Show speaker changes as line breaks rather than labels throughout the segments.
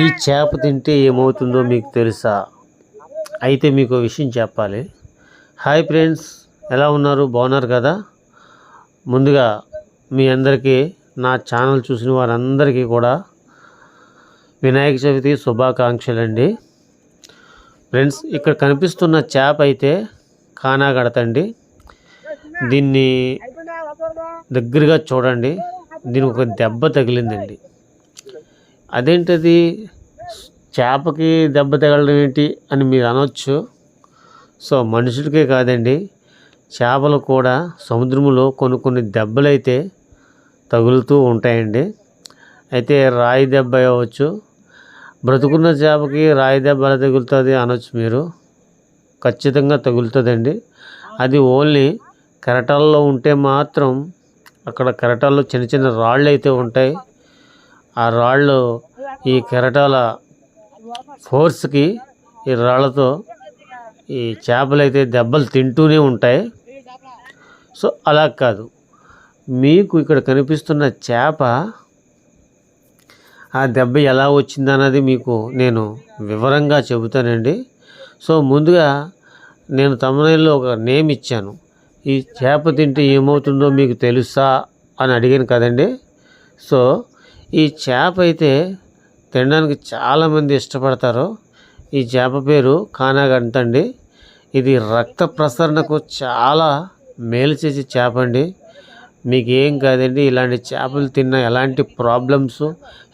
ఈ చేప తింటే ఏమవుతుందో మీకు తెలుసా? అయితే మీకు విషయం చెప్పాలి. హాయ్ ఫ్రెండ్స్ ఎలా ఉన్నారు? బాగున్నారు కదా? ముందుగా మీ అందరికీ నా ఛానల్ చూసిన వారందరికీ కూడా వినాయక చవితి శుభాకాంక్షలు అండి ఫ్రెండ్స్ ఇక్కడ కనిపిస్తున్న చేప అయితే కానాగడతండి దీన్ని దగ్గరగా చూడండి. దీనికి ఒక దెబ్బ తగిలిందండి. అదేంటది? చేపకి దెబ్బ తగలడం ఏంటి అని మీరు అనొచ్చు. సో మనుషులకే కాదండి. చేపలు కూడా సముద్రంలో కొన్ని కొన్ని దెబ్బలు అయితే తగులుతూ ఉంటాయండి. అయితే రాయి దెబ్బ అవ్వచ్చు. బ్రతుకున్న చేపకి రాయి దెబ్బ ఎలా తగులుతుంది అనొచ్చు మీరు. ఖచ్చితంగా తగులుతుందండి. అది ఓన్లీ కెరటాల్లో ఉంటే మాత్రం అక్కడ కెరటాల్లో చిన్న చిన్న రాళ్ళు అయితే ఉంటాయి. ఆ రాళ్ళు ఈ కెరటాల ఫోర్స్కి ఈ రాళ్ళతో ఈ చేపలు అయితే దెబ్బలు తింటూనే ఉంటాయి. సో అలా కాదు. మీకు ఇక్కడ కనిపిస్తున్న చేప ఆ దెబ్బ ఎలా వచ్చిందన్నది మీకు నేను వివరంగా చెబుతానండి. సో ముందుగా నేను తమిళలో ఒక నేమ్ ఇచ్చాను. ఈ చేప తింటే ఏమవుతుందో మీకు తెలుసా అని అడిగాను కదండి. సో ఈ చేప అయితే తినడానికి చాలామంది ఇష్టపడతారు. ఈ చేప పేరు కానాగంట అండి. ఇది రక్త ప్రసరణకు చాలా మేలు చేసే చేప అండి. మీకు ఏం కాదండి ఇలాంటి చేపలు తిన్న ఎలాంటి ప్రాబ్లమ్స్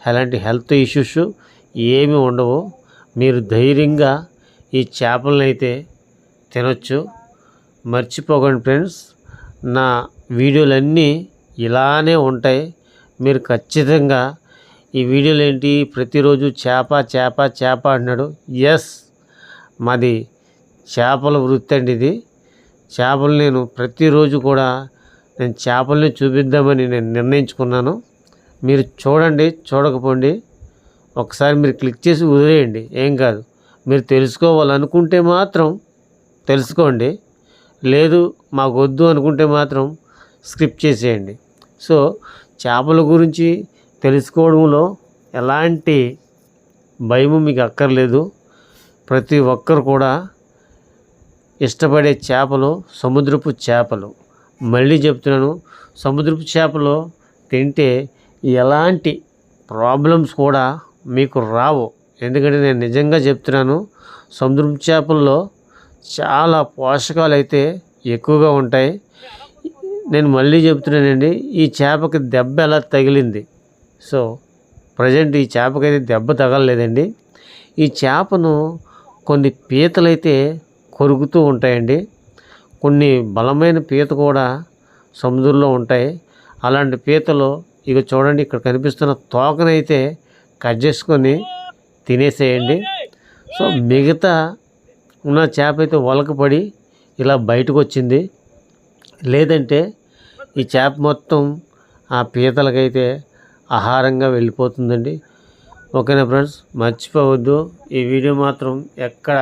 ఎలాంటి హెల్త్ ఇష్యూస్ ఏమీ ఉండవు. మీరు ధైర్యంగా ఈ చేపలను అయితే తినొచ్చు. మర్చిపోకండి ఫ్రెండ్స్ నా వీడియోలన్నీ ఇలానే ఉంటాయి. మీరు ఖచ్చితంగా ఈ వీడియోలు ఏంటి? ప్రతిరోజు చేప చేప చేప అంటున్నాడు. ఎస్ మాది చేపల వృత్తి అండి ఇది. చేపలు నేను ప్రతిరోజు కూడా నేను చేపల్ని చూపిద్దామని నేను నిర్ణయించుకున్నాను. మీరు చూడండి చూడకపోండి. ఒకసారి మీరు క్లిక్ చేసి వదిలేయండి. ఏం కాదు. మీరు తెలుసుకోవాలనుకుంటే మాత్రం తెలుసుకోండి. లేదు మాకు వద్దు అనుకుంటే మాత్రం స్కిప్ చేసేయండి. సో చేపల గురించి తెలుసుకోవడంలో ఎలాంటి భయము మీకు అక్కర్లేదు. ప్రతి ఒక్కరు కూడా ఇష్టపడే చేపలు సముద్రపు చేపలు. మళ్ళీ చెప్తున్నాను సముద్రపు చేపలు తింటే ఎలాంటి ప్రాబ్లమ్స్ కూడా మీకు రావు. ఎందుకంటే నేను నిజంగా చెప్తున్నాను సముద్రపు చేపల్లో చాలా పోషకాలు అయితే ఎక్కువగా ఉంటాయి. నేను మళ్ళీ చెప్తున్నానండి ఈ చేపకి దెబ్బ ఎలా తగిలింది? సో ప్రజెంట్ ఈ చేపకైతే దెబ్బ తగలలేదండి. ఈ చేపను కొన్ని పీతలైతే కొరుకుతూ ఉంటాయండి. కొన్ని బలమైన పీత కూడా సముద్రంలో ఉంటాయి. అలాంటి పీతలు ఇక చూడండి ఇక్కడ కనిపిస్తున్న తోకనైతే కట్ చేసుకొని తినేసేయండి. సో మిగతా ఉన్న చేప అయితే వలకపడి ఇలా బయటకు వచ్చింది లేదంటే ఈ చేప మొత్తం ఆ పీతలకైతే ఆహారంగా వెళ్ళిపోతుందండి. ఓకేనా ఫ్రెండ్స్? మర్చిపోవద్దు. ఈ వీడియో మాత్రం ఎక్కడ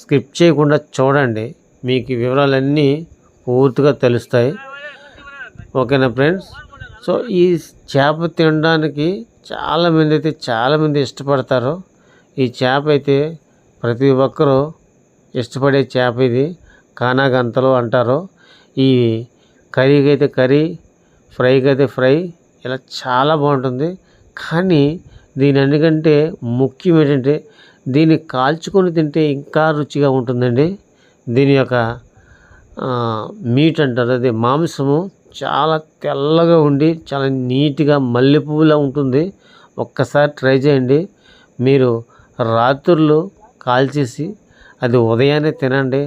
స్కిప్ చేయకుండా చూడండి. మీకు వివరాలన్నీ పూర్తిగా తెలుస్తాయి. ఓకేనా ఫ్రెండ్స్? సో ఈ చేప తినడానికి చాలామంది అయితే చాలామంది ఇష్టపడతారు. ఈ చేప అయితే ప్రతి ఒక్కరూ ఇష్టపడే చేప ఇది. కానాగంతలు అంటారు. ఈ కర్రీకి అయితే కర్రీ ఫ్రైకి అయితే ఫ్రై ఇలా చాలా బాగుంటుంది. కానీ దీని అన్నికంటే ముఖ్యం ఏంటంటే దీన్ని కాల్చుకొని తింటే ఇంకా రుచిగా ఉంటుందండి. దీని యొక్క మీట్ అంటారు అది మాంసము చాలా తెల్లగా ఉండి చాలా నీట్గా మల్లెపువ్వులా ఉంటుంది. ఒక్కసారి ట్రై చేయండి. మీరు రాత్రులు కాల్చేసి అది ఉదయాన్నే తినండి.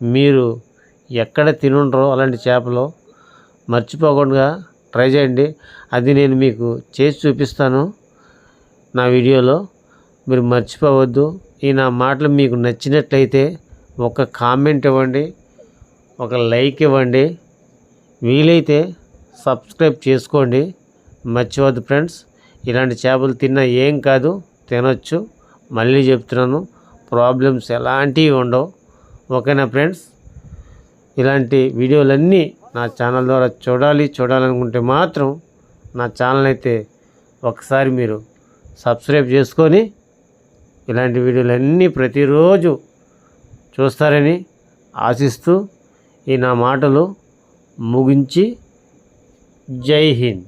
మీరు ఎక్కడ తినుండ్రో అలాంటి చేపలు మర్చిపోకుండా ట్రై చేయండి. అది నేను మీకు చేసి చూపిస్తాను నా వీడియోలో. మీరు మర్చిపోవద్దు. ఈ నా మాటలు మీకు నచ్చినట్లయితే ఒక కామెంట్ ఇవ్వండి ఒక లైక్ ఇవ్వండి. వీలైతే సబ్స్క్రైబ్ చేసుకోండి. మర్చిపోవద్దు ఫ్రెండ్స్. ఇలాంటి చేపలు తిన్నా ఏం కాదు తినొచ్చు. మళ్ళీ చెప్తున్నాను ప్రాబ్లమ్స్ ఎలాంటివి ఉండవు. ఓకేనా ఫ్రెండ్స్? ఇలాంటి వీడియోలన్నీ నా ఛానల్ ద్వారా చూడాలి చూడాలనుకుంటే మాత్రం నా ఛానల్ అయితే ఒకసారి మీరు సబ్స్క్రైబ్ చేసుకొని ఇలాంటి వీడియోలన్నీ ప్రతిరోజు చూస్తారని ఆశిస్తూ ఈ నా మాటలు ముగించి జై హింద్.